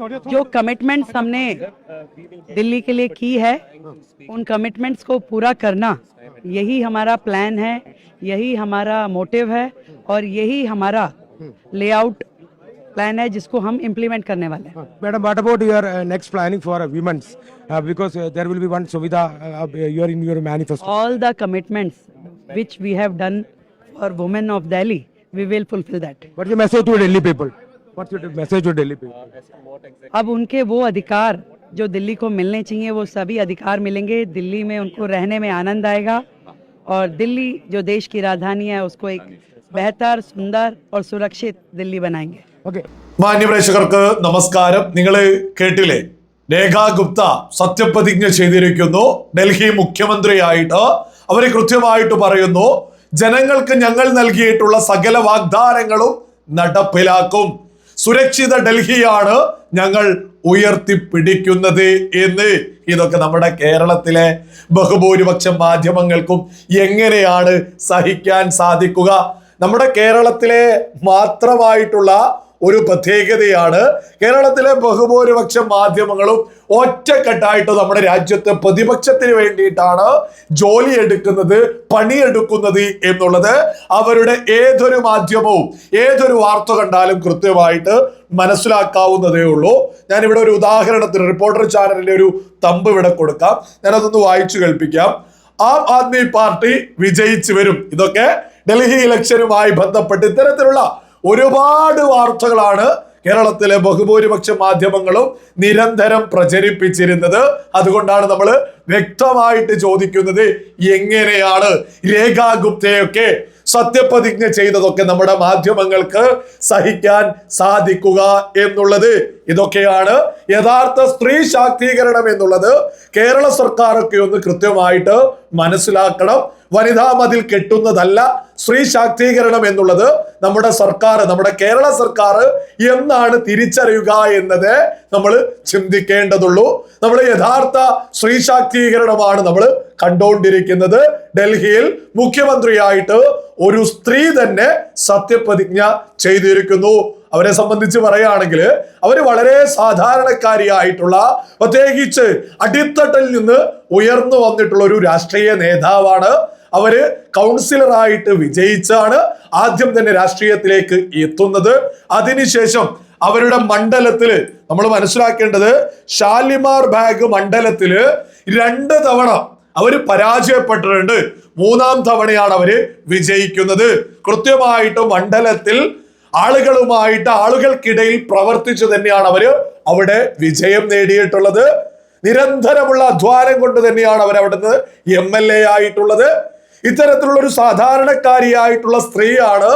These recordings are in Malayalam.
जो कमिटमेंट्स हमने दिल्ली के लिए की है उन कमिटमेंट्स को पूरा करना यही हमारा प्लान है यही हमारा मोटिव है और यही हमारा लेआउट प्लान है जिसको हम इम्प्लीमेंट करने वाले हैं। Madam what about your next planning for women's because there will be one सुविधा your in your manifest all the commitments which we have done for women of Delhi we will fulfil that What's your message to Delhi people? What's your message to Delhi people? अब उनके वो अधिकार जो दिल्ली को मिलने चाहिए वो सभी अधिकार मिलेंगे दिल्ली में उनको रहने में आनंद आएगा और दिल्ली जो देश की राजधानी है उसको एक बेहतर सुंदर और सुरक्षित दिल्ली बनाएंगे Okay. മാന്യപ്രേക്ഷകർക്ക് നമസ്കാരം നിങ്ങൾ കേട്ടില്ലേ രേഖാ ഗുപ്ത സത്യപ്രതിജ്ഞ ചെയ്തിരിക്കുന്നു ഡൽഹി മുഖ്യമന്ത്രിയായിട്ട് അവർ കൃത്യമായിട്ട് പറയുന്നു ജനങ്ങൾക്ക് ഞങ്ങൾ നൽകിയിട്ടുള്ള സകല വാഗ്ദാനങ്ങളും നടപ്പിലാക്കും സുരക്ഷിത ഡൽഹിയാണ് ഞങ്ങൾ ഉയർത്തിപ്പിടിക്കുന്നത് എന്ന്. ഇതൊക്കെ നമ്മുടെ കേരളത്തിലെ ബഹുഭൂരിപക്ഷം മാധ്യമങ്ങൾക്കും എങ്ങനെയാണ് സഹിക്കാൻ സാധിക്കുക? നമ്മുടെ കേരളത്തിലെ മാത്രമായിട്ടുള്ള ഒരു പ്രത്യേകതയാണ്. കേരളത്തിലെ ബഹുഭൂരിപക്ഷ മാധ്യമങ്ങളും ഒറ്റക്കെട്ടായിട്ട് നമ്മുടെ രാജ്യത്ത് പ്രതിപക്ഷത്തിന് വേണ്ടിയിട്ടാണ് ജോലി എടുക്കുന്നത് പണിയെടുക്കുന്നത് എന്നുള്ളത് അവരുടെ ഏതൊരു മാധ്യമവും ഏതൊരു വാർത്ത കണ്ടാലും കൃത്യമായിട്ട് മനസ്സിലാക്കാവുന്നതേ ഉള്ളൂ. ഞാനിവിടെ ഒരു ഉദാഹരണത്തിന് റിപ്പോർട്ടർ ചാനലിന്റെ ഒരു തമ്പ് ഇവിടെ കൊടുക്കാം. ഞാനതൊന്ന് വായിച്ചു കേൾപ്പിക്കാം. ആം ആദ്മി പാർട്ടി വിജയിച്ചു വരും. ഇതൊക്കെ ഡൽഹി ഇലക്ഷനുമായി ബന്ധപ്പെട്ട് ഇത്തരത്തിലുള്ള ഒരുപാട് വാർത്തകളാണ് കേരളത്തിലെ ബഹുഭൂരിപക്ഷ മാധ്യമങ്ങളും നിരന്തരം പ്രചരിപ്പിച്ചിരുന്നത്. അതുകൊണ്ടാണ് നമ്മൾ വ്യക്തമായിട്ട് ചോദിക്കുന്നത് എങ്ങനെയാണ് രേഖാ ഗുപ്തയൊക്കെ സത്യപ്രതിജ്ഞ ചെയ്തതൊക്കെ നമ്മുടെ മാധ്യമങ്ങൾക്ക് സഹിക്കാൻ സാധിക്കുക എന്നുള്ളത്. ഇതൊക്കെയാണ് യഥാർത്ഥ സ്ത്രീ ശാക്തീകരണം എന്നുള്ളത് കേരള സർക്കാരൊക്കെ ഒന്ന് കൃത്യമായിട്ട് മനസ്സിലാക്കണം. വനിതാ മതിൽ കെട്ടുന്നതല്ല സ്ത്രീ ശാക്തീകരണം എന്നുള്ളത് നമ്മുടെ സർക്കാർ നമ്മുടെ കേരള സർക്കാർ എന്നാണ് തിരിച്ചറിയുക എന്നത് നമ്മൾ ചിന്തിക്കേണ്ടതുള്ളൂ. നമ്മൾ യഥാർത്ഥ സ്ത്രീ ശാക്തീകരണമാണ് നമ്മൾ കണ്ടുകൊണ്ടിരിക്കുന്നത് ഡൽഹിയിൽ മുഖ്യമന്ത്രിയായിട്ട് ഒരു സ്ത്രീ തന്നെ സത്യപ്രതിജ്ഞ ചെയ്തിരിക്കുന്നു. അവരെ സംബന്ധിച്ച് പറയുകയാണെങ്കിൽ അവർ വളരെ സാധാരണക്കാരിയായിട്ടുള്ള പ്രത്യേകിച്ച് അടിത്തട്ടിൽ നിന്ന് ഉയർന്നു വന്നിട്ടുള്ള ഒരു രാഷ്ട്രീയ നേതാവാണ്. അവർ കൗൺസിലറായിട്ട് വിജയിച്ചാണ് ആദ്യം തന്നെ രാഷ്ട്രീയത്തിലേക്ക് എത്തുന്നത്. അതിനുശേഷം അവരുടെ മണ്ഡലത്തിൽ നമ്മൾ മനസ്സിലാക്കേണ്ടത് ഷാലിമാർ ബാഗ് മണ്ഡലത്തിൽ രണ്ട് തവണ അവർ പരാജയപ്പെട്ടിട്ടുണ്ട്. മൂന്നാം തവണയാണ് അവർ വിജയിക്കുന്നത്. കൃത്യമായിട്ട് മണ്ഡലത്തിൽ ആളുകളുമായിട്ട് ആളുകൾക്കിടയിൽ പ്രവർത്തിച്ചു തന്നെയാണ് അവർ. അവിടെ വിജയം നേടിയിട്ടുള്ളത്. നിരന്തരമുള്ള അധ്വാനം കൊണ്ട് തന്നെയാണ് അവർ അവിടുന്ന് എം എൽ എ ആയിട്ടുള്ളത്. ഇത്തരത്തിലുള്ള ഒരു സാധാരണക്കാരിയായിട്ടുള്ള സ്ത്രീയാണ്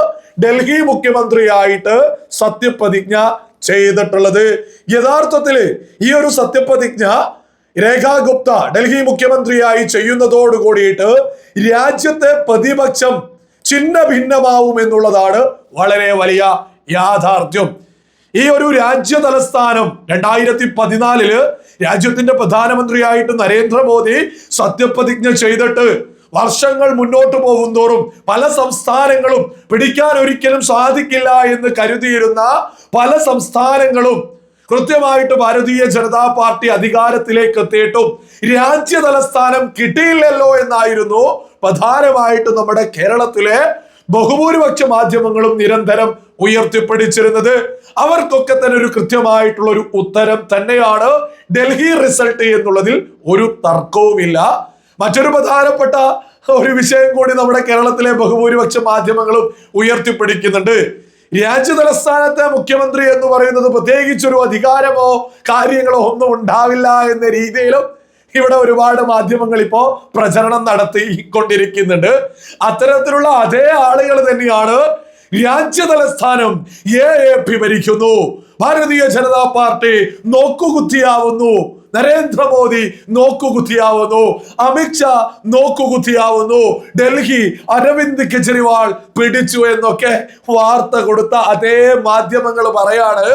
ഡൽഹി മുഖ്യമന്ത്രിയായിട്ട് സത്യപ്രതിജ്ഞ ചെയ്തിട്ടുള്ളത്. യഥാർത്ഥത്തിൽ ഈ ഒരു സത്യപ്രതിജ്ഞ രേഖാ ഗുപ്ത ഡൽഹി മുഖ്യമന്ത്രിയായി ചെയ്യുന്നതോട് കൂടിയിട്ട് രാജ്യത്തെ പ്രതിപക്ഷം ചിഹ്ന ഭിന്നമാവും എന്നുള്ളതാണ് വളരെ വലിയ യാഥാർത്ഥ്യം. ഈ ഒരു രാജ്യ തലസ്ഥാനം രണ്ടായിരത്തി പതിനാലിൽ രാജ്യത്തിന്റെ പ്രധാനമന്ത്രിയായിട്ട് നരേന്ദ്രമോദി സത്യപ്രതിജ്ഞ ചെയ്തിട്ട് വർഷങ്ങൾ മുന്നോട്ട് പോകുന്തോറും പല സംസ്ഥാനങ്ങളും പിടിക്കാൻ ഒരിക്കലും സാധിക്കില്ല എന്ന് കരുതിയിരുന്ന പല സംസ്ഥാനങ്ങളും കൃത്യമായിട്ട് ഭാരതീയ ജനതാ പാർട്ടി അധികാരത്തിലേക്ക് എത്തിയിട്ടും രാജ്യ തലസ്ഥാനം കിട്ടിയില്ലല്ലോ എന്നായിരുന്നു പ്രധാനമായിട്ട് നമ്മുടെ കേരളത്തിലെ ബഹുഭൂരിപക്ഷ മാധ്യമങ്ങളും നിരന്തരം ഉയർത്തിപ്പിടിച്ചിരുന്നത്. അവർക്കൊക്കെ തന്നെ ഒരു കൃത്യമായിട്ടുള്ള ഒരു ഉത്തരം തന്നെയാണ് ഡൽഹി റിസൾട്ട് എന്നുള്ളതിൽ ഒരു തർക്കവുമില്ല. മറ്റൊരു പ്രധാനപ്പെട്ട ഒരു വിഷയം കൂടി നമ്മുടെ കേരളത്തിലെ ബഹുഭൂരിപക്ഷ മാധ്യമങ്ങളും ഉയർത്തിപ്പിടിക്കുന്നുണ്ട്. രാജ്യ തലസ്ഥാനത്തെ മുഖ്യമന്ത്രി എന്ന് പറയുന്നത് പ്രത്യേകിച്ചൊരു അധികാരമോ കാര്യങ്ങളോ ഒന്നും ഉണ്ടാവില്ല എന്ന രീതിയിലും ഇവിടെ ഒരുപാട് മാധ്യമങ്ങൾ ഇപ്പോ പ്രചരണം നടത്തിക്കൊണ്ടിരിക്കുന്നുണ്ട്. അത്തരത്തിലുള്ള അതേ ആളുകൾ തന്നെയാണ് രാജ്യ തലസ്ഥാനം എ എ പി ഭരിക്കുന്നു. ഭാരതീയ ജനതാ പാർട്ടി നോക്കുകുത്തിയാവുന്നു. നരേന്ദ്രമോദി നോക്കുകുത്തിയാവുന്നു. അമിത്ഷാ നോക്കുകുത്തിയാവുന്നു. ഡൽഹി അരവിന്ദ് കെജ്രിവാൾ പിടിച്ചു എന്നൊക്കെ വാർത്ത കൊടുത്ത അതേ മാധ്യമങ്ങൾ പറയാണ്.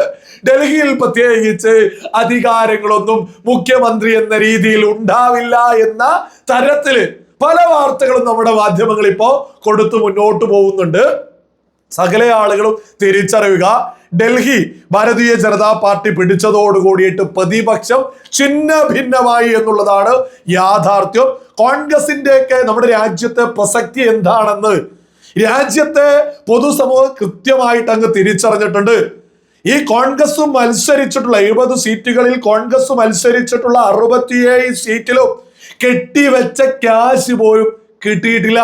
ഡൽഹിയിൽ പ്രത്യേകിച്ച് അധികാരങ്ങളൊന്നും മുഖ്യമന്ത്രി എന്ന രീതിയിൽ ഉണ്ടാവില്ല എന്ന തരത്തിൽ പല വാർത്തകളും നമ്മുടെ മാധ്യമങ്ങൾ ഇപ്പോ കൊടുത്തു മുന്നോട്ട് പോകുന്നുണ്ട്. സകല ആളുകളും തിരിച്ചറിയുക. ഡൽഹി ഭാരതീയ ജനതാ പാർട്ടി പിടിച്ചതോടുകൂടിയിട്ട് പ്രതിപക്ഷം ഛിന്ന ഭിന്നമായി എന്നുള്ളതാണ് യാഥാർത്ഥ്യം. കോൺഗ്രസിന്റെയൊക്കെ നമ്മുടെ രാജ്യത്തെ പ്രസക്തി എന്താണെന്ന് രാജ്യത്തെ പൊതുസമൂഹം കൃത്യമായിട്ട് അങ്ങ് തിരിച്ചറിഞ്ഞിട്ടുണ്ട്. ഈ കോൺഗ്രസ് മത്സരിച്ചിട്ടുള്ള എഴുപത് സീറ്റുകളിൽ കോൺഗ്രസ് മത്സരിച്ചിട്ടുള്ള അറുപത്തിയേഴ് സീറ്റിലും കെട്ടിവെച്ച ക്യാഷ് പോലും കിട്ടിയിട്ടില്ല.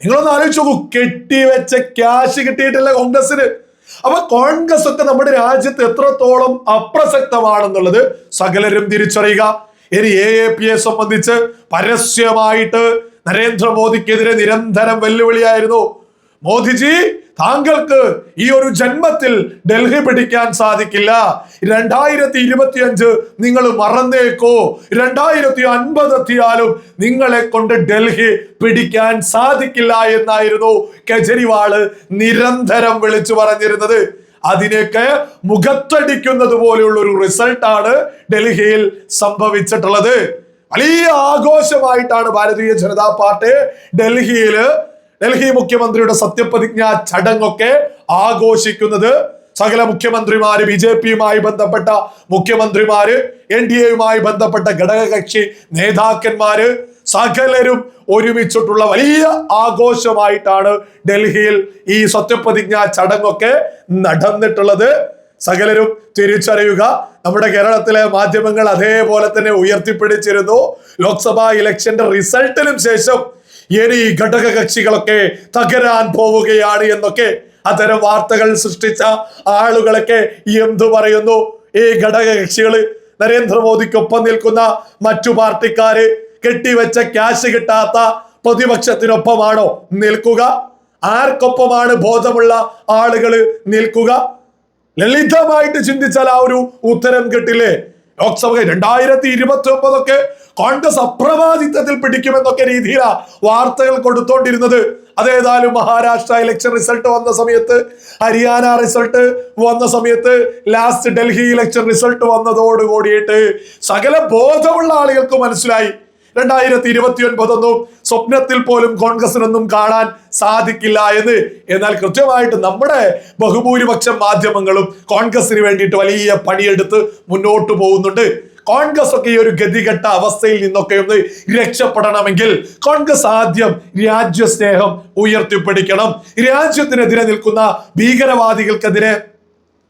നിങ്ങളൊന്ന് ആലോചിച്ച് നോക്കൂ കെട്ടിവെച്ച ക്യാഷ് കിട്ടിയിട്ടില്ല കോൺഗ്രസിന് അപ്പൊ കോൺഗ്രസ് ഒക്കെ നമ്മുടെ രാജ്യത്ത് എത്രത്തോളം അപ്രസക്തമാണെന്നുള്ളത് സകലരും തിരിച്ചറിയുക. ഇനി എ എ പിയെ സംബന്ധിച്ച് പരസ്യമായിട്ട് നരേന്ദ്രമോദിക്കെതിരെ നിരന്തരം വെല്ലുവിളിയായിരുന്നു. മോദിജി താങ്കൾക്ക് ഈ ഒരു ജന്മത്തിൽ ഡൽഹി പിടിക്കാൻ സാധിക്കില്ല. രണ്ടായിരത്തി ഇരുപത്തിയഞ്ച് നിങ്ങൾ മറന്നേക്കോ. രണ്ടായിരത്തി അൻപത് എത്തിയാലും നിങ്ങളെ കൊണ്ട് ഡൽഹി പിടിക്കാൻ സാധിക്കില്ല എന്നായിരുന്നു കെജ്രിവാൾ നിരന്തരം വിളിച്ചു പറഞ്ഞിരുന്നത്. അതിനൊക്കെ മുഖത്തടിക്കുന്നത് പോലെയുള്ള ഒരു റിസൾട്ടാണ് ഡൽഹിയിൽ സംഭവിച്ചിട്ടുള്ളത്. വലിയ ആഘോഷമായിട്ടാണ് ഭാരതീയ ജനതാ പാർട്ടി ഡൽഹിയിൽ ഡൽഹി മുഖ്യമന്ത്രിയുടെ സത്യപ്രതിജ്ഞാ ചടങ്ങൊക്കെ ആഘോഷിക്കുന്നത് സകല മുഖ്യമന്ത്രിമാര് ബി ജെ പിയുമായി ബന്ധപ്പെട്ട മുഖ്യമന്ത്രിമാര് എൻ ഡി എയുമായി ബന്ധപ്പെട്ട ഘടകകക്ഷി നേതാക്കന്മാര് സകലരും ഒരുമിച്ചിട്ടുള്ള വലിയ ആഘോഷമായിട്ടാണ് ഡൽഹിയിൽ ഈ സത്യപ്രതിജ്ഞ ചടങ്ങൊക്കെ നടന്നിട്ടുള്ളത്. സകലരും തിരിച്ചറിയുക. നമ്മുടെ കേരളത്തിലെ മാധ്യമങ്ങൾ അതേപോലെ തന്നെ ഉയർത്തിപ്പിടിച്ചിരുന്നു. ലോക്സഭാ ഇലക്ഷന്റെ റിസൾട്ടിനും ശേഷം ഇനി ഘടക കക്ഷികളൊക്കെ തകരാൻ പോവുകയാണ് എന്നൊക്കെ അത്തരം വാർത്തകൾ സൃഷ്ടിച്ച ആളുകളൊക്കെ എന്തു പറയുന്നു? ഈ ഘടക കക്ഷികൾ നരേന്ദ്രമോദിക്കൊപ്പം നിൽക്കുന്ന മറ്റു പാർട്ടിക്കാര് കെട്ടിവെച്ച ക്യാഷ് കിട്ടാത്ത പ്രതിപക്ഷത്തിനൊപ്പമാണോ നിൽക്കുക? ആർക്കൊപ്പമാണ് ബോധമുള്ള ആളുകൾ നിൽക്കുക? ലളിതമായിട്ട് ചിന്തിച്ചാൽ ആ ഒരു ഉത്തരം കിട്ടില്ലേ? ലോക്സഭ രണ്ടായിരത്തി ഇരുപത്തി ഒമ്പതൊക്കെ കോൺഗ്രസ് അപ്രമാദിത്വത്തിൽ പിടിക്കുമെന്നൊക്കെ രീതിയിലാ വാർത്തകൾ കൊടുത്തോണ്ടിരുന്നത്. അതേതായാലും മഹാരാഷ്ട്ര ഇലക്ഷൻ റിസൾട്ട് വന്ന സമയത്ത് ഹരിയാന റിസൾട്ട് വന്ന സമയത്ത് ലാസ്റ്റ് ഡൽഹി ഇലക്ഷൻ റിസൾട്ട് വന്നതോട് കൂടിയിട്ട് സകല ബോധമുള്ള ആളുകൾക്ക് മനസ്സിലായി. രണ്ടായിരത്തി ഇരുപത്തി ഒൻപതൊന്നും സ്വപ്നത്തിൽ പോലും കോൺഗ്രസിനൊന്നും കാണാൻ സാധിക്കില്ല എന്ന്. എന്നാൽ കൃത്യമായിട്ട് നമ്മുടെ ബഹുഭൂരിപക്ഷം മാധ്യമങ്ങളും കോൺഗ്രസിന് വേണ്ടിയിട്ട് വലിയ പണിയെടുത്ത് മുന്നോട്ട് പോകുന്നുണ്ട്. കോൺഗ്രസ് ഒക്കെ ഈ ഒരു ഗതികെട്ട അവസ്ഥയിൽ നിന്നൊക്കെ ഒന്ന് രക്ഷപ്പെടണമെങ്കിൽ കോൺഗ്രസ് ആദ്യം രാജ്യസ്നേഹം ഉയർത്തിപ്പിടിക്കണം. രാജ്യത്തിനെതിരെ നിൽക്കുന്ന ഭീകരവാദികൾക്കെതിരെ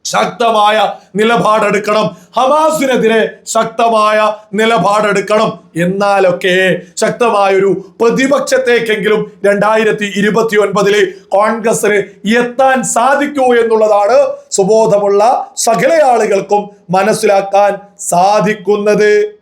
ശക്തമായ നിലപാടെടുക്കണം. ഹമാസിനെതിരെ ശക്തമായ നിലപാടെടുക്കണം. എന്നാലൊക്കെ ശക്തമായ ഒരു പ്രതിപക്ഷത്തേക്കെങ്കിലും രണ്ടായിരത്തി ഇരുപത്തി ഒൻപതിൽ കോൺഗ്രസിന് എത്താൻ സാധിക്കൂ എന്നുള്ളതാണ് സുബോധമുള്ള സകല ആളുകൾക്കും മനസ്സിലാക്കാൻ സാധിക്കുന്നത്.